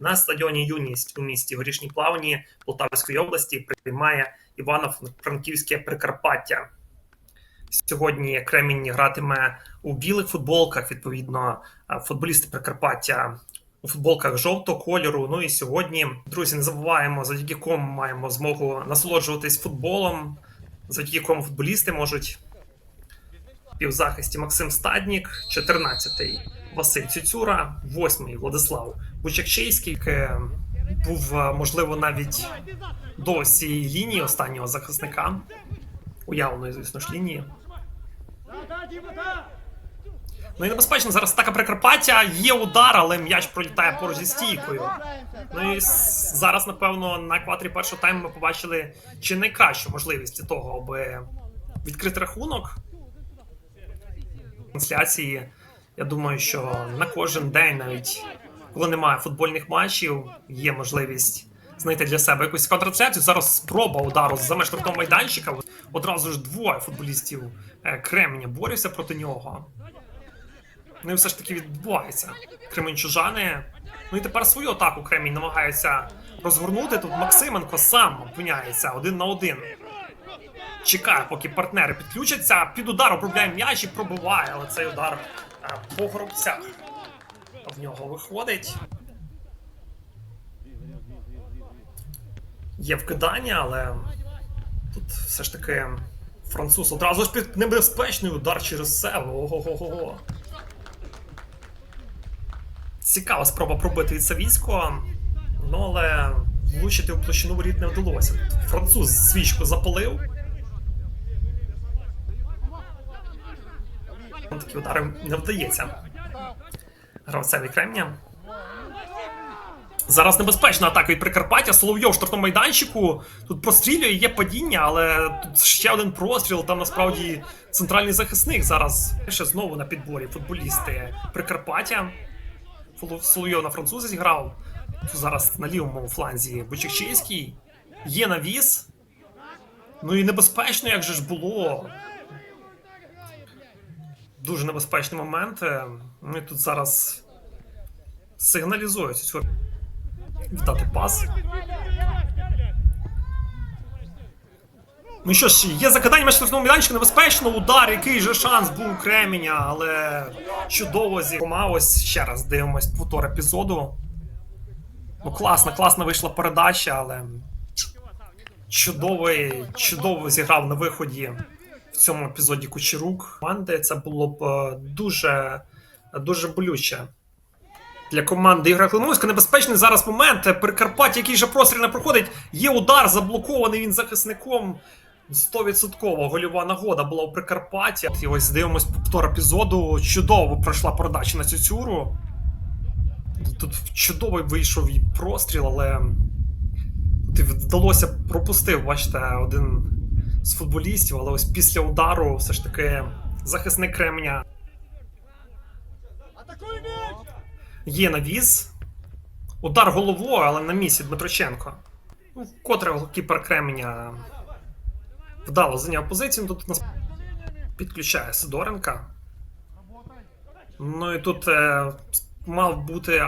на стадіоні Юність у місті Горішній Плавні Полтавської області приймає Івано-Франківське Прикарпаття. Сьогодні Кремінь гратиме у білих футболках. Відповідно, е, футболісти Прикарпаття у футболках жовтого кольору. Ну і сьогодні, друзі, не забуваємо, завдяки кому маємо змогу насолоджуватись футболом, завдяки кому футболісти можуть півзахисті Максим Стаднік, 14-й Василь Цюцюра, 8-й Владислав Бучакчейський, був, е, можливо, навіть до цієї лінії останнього захисника. Уявної, звісно ж, лінії. Ну і небезпечно зараз атака Прикарпаття. Є удар, але м'яч пролітає поруч зі стійкою. Ну і зараз, напевно, на екваторі першого тайму ми побачили чи найкращу можливість для того, аби відкрити рахунок. Трансляції. Я думаю, що на кожен день, навіть коли немає футбольних матчів, є можливість знайти для себе якусь контрацепцію. Зараз спроба удару за меж штрафного майданчика. Одразу ж двоє футболістів е, Кремня борються проти нього. Ну і все ж таки відбувається. Кременчужани. Ну і тепер свою атаку Кремінь намагається розгорнути. Тут Максименко сам опиняється один на один. Чекає, поки партнери підключаться. Під удар обробляє м'яч і пробиває, але цей удар е, по горобцях в нього виходить. Є вкидання, але тут все ж таки француз одразу ж під небезпечний удар через себе. Ого-го-го. Цікава спроба пробити від Савіцького, ну але влучити в площину воріт не вдалося. Француз свічку запалив. Такі удари не вдається. Гравцеві Кремня. Зараз небезпечна атака від Прикарпаття. Соловйов штрафному майданчику. Тут прострілює, є падіння, але тут ще один простріл. Там насправді центральний захисник зараз ще знову на підборі футболісти Прикарпаття. Соловйов на француза зіграв. Тут зараз на лівому фланзі Бучакчийський. Є навіс. Ну і небезпечно, як же ж було. Дуже небезпечний момент. Е, Ну тут зараз сигналізують цю віддати пас. Ну що ж, є закидання на штрафному майданчику, небезпечно, удар, який же шанс був у Кременя, але чудово зігма. Ось ще раз дивимось повтор епізоду. Ну, класна, класна вийшла передача, але чудовий, чудово зіграв на виході в цьому епізоді Кучерук. Команди це було б е, дуже, дуже болюче. Для команди Ігоря Климовська небезпечний зараз момент. Прикарпаття, який же простріл не проходить. Є удар, заблокований він захисником. 100% гольова нагода була у Прикарпатті. І ось дивимось повтор епізоду. Чудово пройшла передача на цю Тут чудовий вийшов і простріл, але вдалося пропустив, бачите, один з футболістів, але ось після удару все ж таки захисник Кремня Є навіс. Удар головою, але на місці Дмитроченко. Ну, Вкотре голкіпер Кременя вдало зайняв позицію. Тут нас підключає Сидоренка. Ну і тут е, мав бути.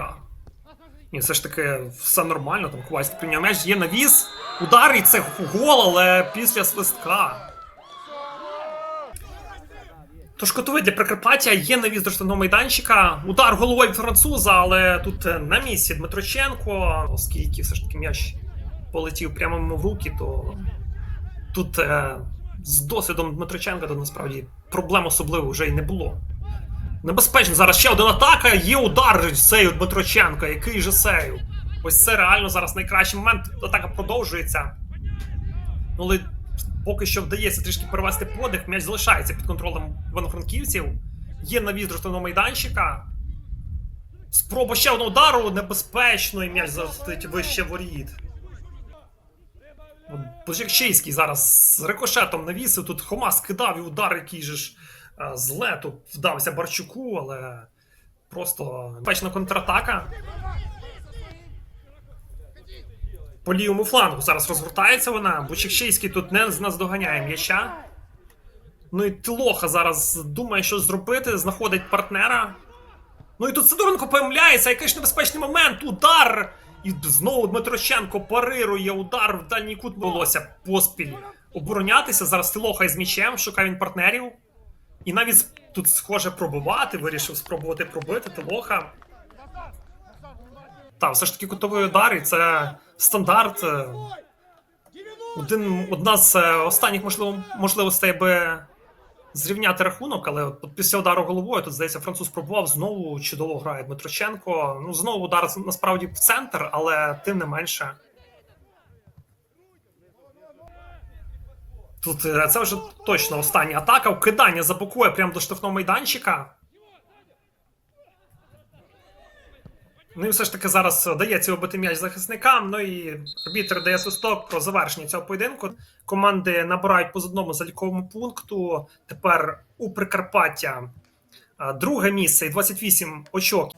Ні, все ж таки все нормально, там Ковальський прийняв м'яч, є навіс, удар, і це гол, але після свистка. Тож котовий для Прикарпаття є навіз до штрафного майданчика. Удар головою француза, але тут е, на місці Дмитроченко, оскільки все ж таки м'яч полетів прямо в руки, то тут е, з досвідом Дмитроченка то насправді проблем особливо вже й не було. Небезпечно зараз ще один атака. Є удар сею Дмитроченка. Який же сею? Ось це реально зараз найкращий момент. Атака продовжується. Ну, але поки що вдається трішки перевести подих, м'яч залишається під контролем івано-франківців. Є навіз штрафного майданчика. Спроба ще одного удару небезпечно, і м'яч залетить вище воріт. Божекчийський зараз з рикошетом навісив. Тут Хома скидав і удар, який же ж е, з лету вдався Барчуку, але просто небезпечна контратака. По лівому флангу зараз розгортається вона. Бучекщийський тут не наздоганяє м'яча. Ну і Тилоха зараз думає, що зробити, знаходить партнера. Ну і тут Сидоренко помиляється, який ж небезпечний момент. Удар! І знову Дмитроченко парирує удар в дальній кут волосся поспіль оборонятися. Зараз Тилоха із м'ячем, шукає він партнерів. І навіть тут схоже пробивати, вирішив спробувати пробити Тилоха. Так, все ж таки кутовий удар, і це стандарт. е, Один, одна з е, останніх можливо, можливостей, аби зрівняти рахунок, але от після удару головою тут, здається, француз пробував знову чудово грає Дмитроченко. Ну, знову удар насправді в центр, але тим не менше. Тут е, це вже точно остання атака. Вкидання запакує прямо до штрафного майданчика. Ну і все ж таки зараз дається обити м'яч захисникам. Ну і арбітр дає свисток про завершення цього поєдинку. Команди набирають по одному заліковому пункту. Тепер у Прикарпаття е, друге місце і 28 очок.